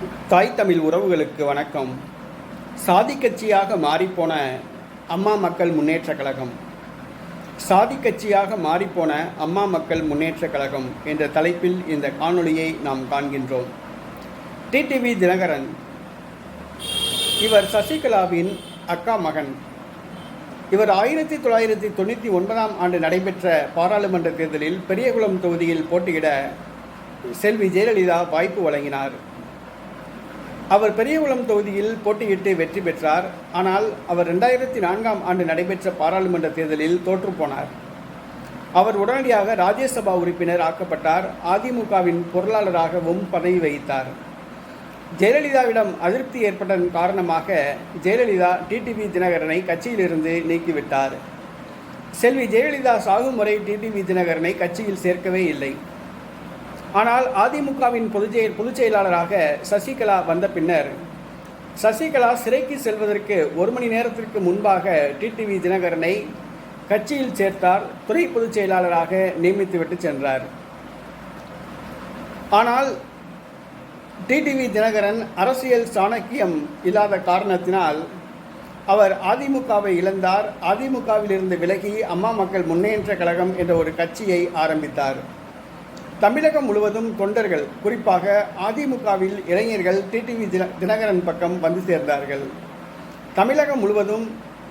தாய் தமிழ் உறவுகளுக்கு வணக்கம். சாதி கட்சியாக மாறிப்போன அம்மா மக்கள் முன்னேற்ற கழகம். சாதி கட்சியாக மாறிப்போன அம்மா மக்கள் முன்னேற்ற கழகம் என்ற தலைப்பில் இந்த காணொளியை நாம் காண்கின்றோம். டிடிவி தினகரன் இவர் சசிகலாவின் அக்கா மகன். இவர் ஆயிரத்தி தொள்ளாயிரத்தி தொண்ணூற்றி ஒன்பதாம் ஆண்டு நடைபெற்ற பாராளுமன்ற தேர்தலில் பெரியகுளம் தொகுதியில் போட்டியிட செல்வி ஜெயலலிதா வாய்ப்பு வழங்கினார். அவர் பெரியகுளம் தொகுதியில் போட்டியிட்டு வெற்றி பெற்றார். ஆனால் அவர் ரெண்டாயிரத்தி நான்காம் ஆண்டு நடைபெற்ற பாராளுமன்ற தேர்தலில் தோற்றுப்போனார் அவர் உடனடியாக ராஜ்யசபா உறுப்பினர் ஆக்கப்பட்டார். அதிமுகவின் பொருளாளராகவும் பதவி வகித்தார். ஜெயலலிதாவிடம் அதிருப்தி ஏற்பட்டதன் காரணமாக ஜெயலலிதா டிடிவி தினகரனை கட்சியிலிருந்து நீக்கிவிட்டார். செல்வி ஜெயலலிதா சாகும் வரை டிடிவி தினகரனை கட்சியில் சேர்க்கவே இல்லை. ஆனால் அதிமுகவின் பொதுச் பொதுச்செயலாளராக பொதுச் செயலாளராக சசிகலா வந்த பின்னர் சசிகலா சிறைக்கு செல்வதற்கு ஒரு மணி நேரத்திற்கு முன்பாக டிடிவி தினகரனை கட்சியில் சேர்த்தார் துறை பொதுச் செயலாளராக நியமித்துவிட்டு சென்றார். ஆனால் டிடிவி தினகரன் அரசியல் சாணக்கியம் இல்லாத காரணத்தினால் அவர் அதிமுகவை இழந்தார். அதிமுகவிலிருந்து விலகி அம்மா மக்கள் முன்னேற்ற கழகம் என்ற ஒரு கட்சியை ஆரம்பித்தார். தமிழகம் முழுவதும் தொண்டர்கள் குறிப்பாக அதிமுகவில் இளைஞர்கள் டிடிவி தின தினகரன் பக்கம் வந்து சேர்ந்தார்கள். தமிழகம் முழுவதும்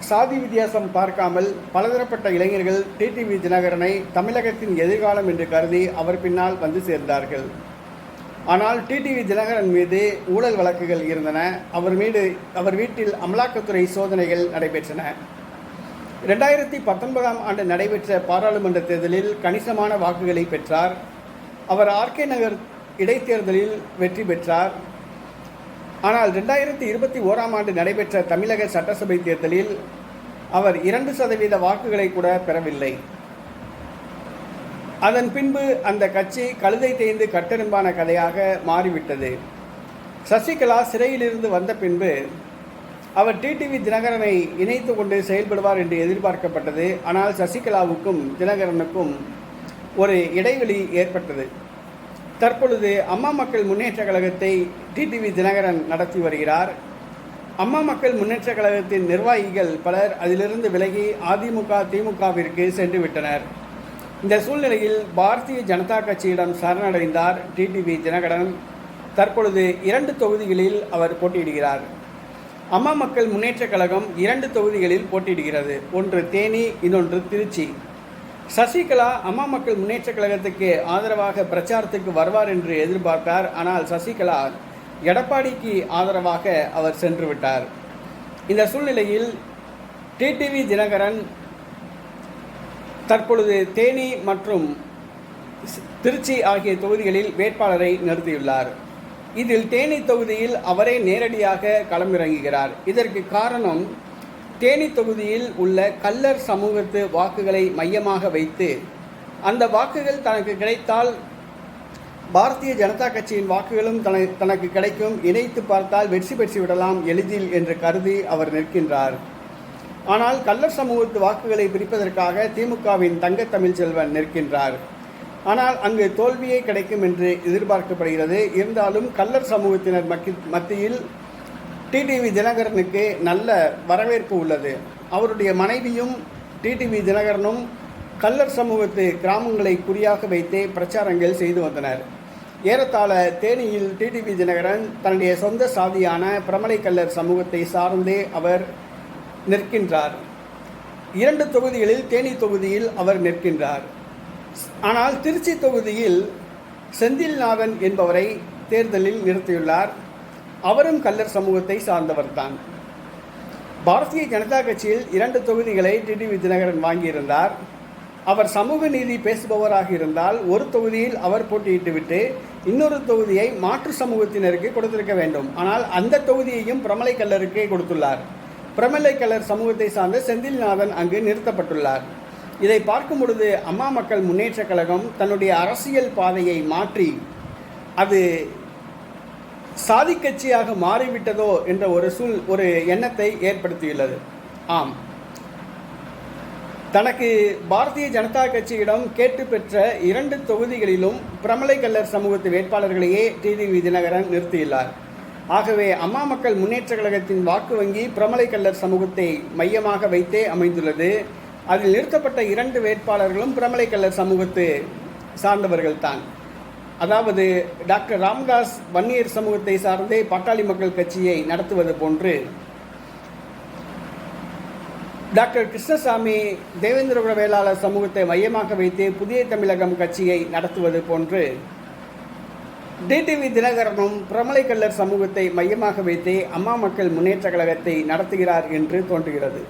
சாதி வித்தியாசம் பார்க்காமல் பலதரப்பட்ட இளைஞர்கள் டிடிவி தினகரனை தமிழகத்தின் எதிர்காலம் என்று கருதி அவர் பின்னால் வந்து சேர்ந்தார்கள். ஆனால் டிடிவி தினகரன் மீது ஊழல் வழக்குகள் இருந்தன. அவர் மீது அவர் வீட்டில் அமலாக்கத்துறை சோதனைகள் நடைபெற்றன. ரெண்டாயிரத்தி பத்தொன்பதாம் ஆண்டு நடைபெற்ற பாராளுமன்ற தேர்தலில் கணிசமான வாக்குகளை பெற்றார். அவர் ஆர்கே நகர் இடைத்தேர்தலில் வெற்றி பெற்றார். ஆனால் ரெண்டாயிரத்தி இருபத்தி ஓராம் ஆண்டு நடைபெற்ற தமிழக சட்டசபை தேர்தலில் அவர் இரண்டு சதவீத வாக்குகளை கூட பெறவில்லை. அதன் பின்பு அந்த கட்சி கழுதை தேய்ந்து கட்டெரும்பான கதையாக மாறிவிட்டது. சசிகலா சிறையிலிருந்து வந்த பின்பு அவர் டிடிவி தினகரனை இணைத்து கொண்டு செயல்படுவார் என்று எதிர்பார்க்கப்பட்டது. ஆனால் சசிகலாவுக்கும் தினகரனுக்கும் ஒரு இடைவெளி ஏற்பட்டது. தற்பொழுது அம்மா மக்கள் முன்னேற்ற கழகத்தை டிடிவி தினகரன் நடத்தி வருகிறார். அம்மா மக்கள் முன்னேற்ற கழகத்தின் நிர்வாகிகள் பலர் அதிலிருந்து விலகி அதிமுக திமுகவிற்கு சென்று விட்டனர். இந்த சூழ்நிலையில் பாரதிய ஜனதா கட்சியிடம் சரணடைந்தார் டிடிவி தினகரன். தற்பொழுது இரண்டு தொகுதிகளில் அவர் போட்டியிடுகிறார். அம்மா மக்கள் முன்னேற்ற கழகம் இரண்டு தொகுதிகளில் போட்டியிடுகிறது. ஒன்று தேனி இன்னொன்று திருச்சி. சசிகலா அம்மா மக்கள் முன்னேற்ற கழகத்துக்கு ஆதரவாக பிரச்சாரத்துக்கு வருவார் என்று எதிர்பார்த்தார். ஆனால் சசிகலா எடப்பாடிக்கு ஆதரவாக அவர் சென்று விட்டார். இந்த சூழ்நிலையில் டிடிவி தினகரன் தற்பொழுது தேனி மற்றும் திருச்சி ஆகிய தொகுதிகளில் வேட்பாளரை நிறுத்தியுள்ளார். இதில் தேனி தொகுதியில் அவரே நேரடியாக களமிறங்குகிறார். இதற்கு காரணம் தேனி தொகுதியில் உள்ள கல்லர் சமூகத்து வாக்குகளை மையமாக வைத்து அந்த வாக்குகள் தனக்கு கிடைத்தால் பாரதிய ஜனதா கட்சியின் வாக்குகளும் தன தனக்கு கிடைக்கும். இணைத்து பார்த்தால் வெற்றி பெற்று விடலாம் எளிதில் என்று கருதி அவர் நிற்கின்றார். ஆனால் கல்லர் சமூகத்து வாக்குகளை பிரிப்பதற்காக திமுகவின் தங்க செல்வன் நிற்கின்றார். ஆனால் அங்கு தோல்வியே கிடைக்கும் என்று எதிர்பார்க்கப்படுகிறது. இருந்தாலும் கல்லர் சமூகத்தினர் மத்தியில் டிடிவி தினகரனுக்கு நல்ல வரவேற்பு உள்ளது. அவருடைய மனைவியும் டிடிவி தினகரனும் கல்லர் சமூகத்து கிராமங்களை குறியாக வைத்தே பிரச்சாரங்கள் செய்து வந்தனர். ஏறத்தாழ தேனியில் டிடிவி தினகரன் தன்னுடைய சொந்த சாதியான பிரமலை கல்லர் சமூகத்தை சார்ந்தே அவர் நிற்கின்றார். இரண்டு தொகுதிகளில் தேனி தொகுதியில் அவர் நிற்கின்றார். ஆனால் திருச்சி தொகுதியில் செந்தில்நாதன் என்பவரை தேர்தலில் நிறுத்தியுள்ளார். அவரும் கல்லர் சமூகத்தை சார்ந்தவர்தான். பாரதிய ஜனதா கட்சியில் இரண்டு தொகுதிகளை டிடிவி தினகரன் வாங்கியிருந்தார். அவர் சமூக நீதி பேசுபவராக இருந்தால் ஒரு தொகுதியில் அவர் போட்டியிட்டுவிட்டு இன்னொரு தொகுதியை மாற்று சமூகத்தினருக்கு கொடுத்திருக்க வேண்டும். ஆனால் அந்த தொகுதியையும் பிரமலை கல்லருக்கே கொடுத்துள்ளார். பிரமலை கல்லர் சமூகத்தை சார்ந்த செந்தில்நாதன் அங்கு நிறுத்தப்பட்டுள்ளார். இதை பார்க்கும் பொழுது அம்மா மக்கள் முன்னேற்ற கழகம் தன்னுடைய அரசியல் பாதையை மாற்றி அது சாதி கட்சியாக மாறிவிட்டதோ என்ற ஒரு சூழ் ஒரு எண்ணத்தை ஏற்படுத்தியுள்ளது. ஆம். தனக்கு பாரதிய ஜனதா கட்சியிடம் கேட்டு பெற்ற இரண்டு தொகுதிகளிலும் பிரமலை கல்லர் சமூகத்து வேட்பாளர்களையே டிடிவி தினகரன் நிறுத்தியுள்ளார். ஆகவே அம்மா மக்கள் முன்னேற்ற கழகத்தின் வாக்கு வங்கி பிரமலை கல்லர் சமூகத்தை மையமாக வைத்தே அமைந்துள்ளது. அதில் நிறுத்தப்பட்ட இரண்டு வேட்பாளர்களும் பிரமலை கல்லர் சமூகத்தை சார்ந்தவர்கள்தான். அதாவது டாக்டர் ராமதாஸ் வன்னியர் சமூகத்தை சார்ந்தே பாட்டாளி மக்கள் கட்சியை நடத்துவது போன்று டாக்டர் கிருஷ்ணசாமி தேவேந்திரபுர வேளாளர் சமூகத்தை மையமாக வைத்து புதிய தமிழகம் கட்சியை நடத்துவது போன்று டிடிவி தினகரனும் பிரமலை கல்லர் சமூகத்தை மையமாக வைத்தே அம்மா மக்கள் முன்னேற்ற கழகத்தை நடத்துகிறார் என்று தோன்றுகிறது.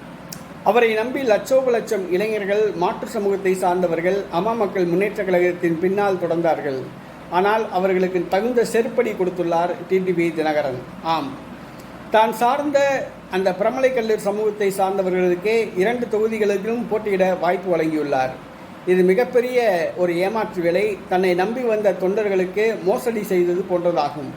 அவரை நம்பி லட்சோப லட்சம் இளைஞர்கள் மாற்று சமூகத்தை சார்ந்தவர்கள் அம்மா மக்கள் முன்னேற்ற கழகத்தின் பின்னால் தொடர்ந்தார்கள். ஆனால் அவர்களுக்கு தகுந்த செருப்படி கொடுத்துள்ளார் டிடிவி தினகரன். ஆம். தான் சார்ந்த அந்த பிரமலை கல்லூர் சமூகத்தை சார்ந்தவர்களுக்கே இரண்டு தொகுதிகளுக்கும் போட்டியிட வாய்ப்பு வழங்கியுள்ளார். இது மிகப்பெரிய ஒரு ஏமாற்று வேலை. தன்னை நம்பி வந்த தொண்டர்களுக்கு மோசடி செய்தது போன்றதாகும்.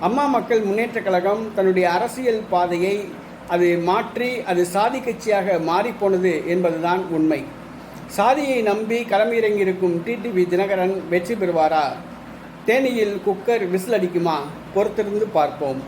அம்மா மக்கள் முன்னேற்றக் கழகம் தன்னுடைய அரசியல் பாதையை அது மாற்றி அது சாதி கட்சியாக மாறிப்போனது என்பதுதான் உண்மை. சாதியை நம்பி களமிறங்கியிருக்கும் டிடிவி தினகரன் வெற்றி பெறுவாரா? தேனியில் குக்கர் விசில் அடிக்குமா? பொறுத்திருந்து பார்ப்போம்.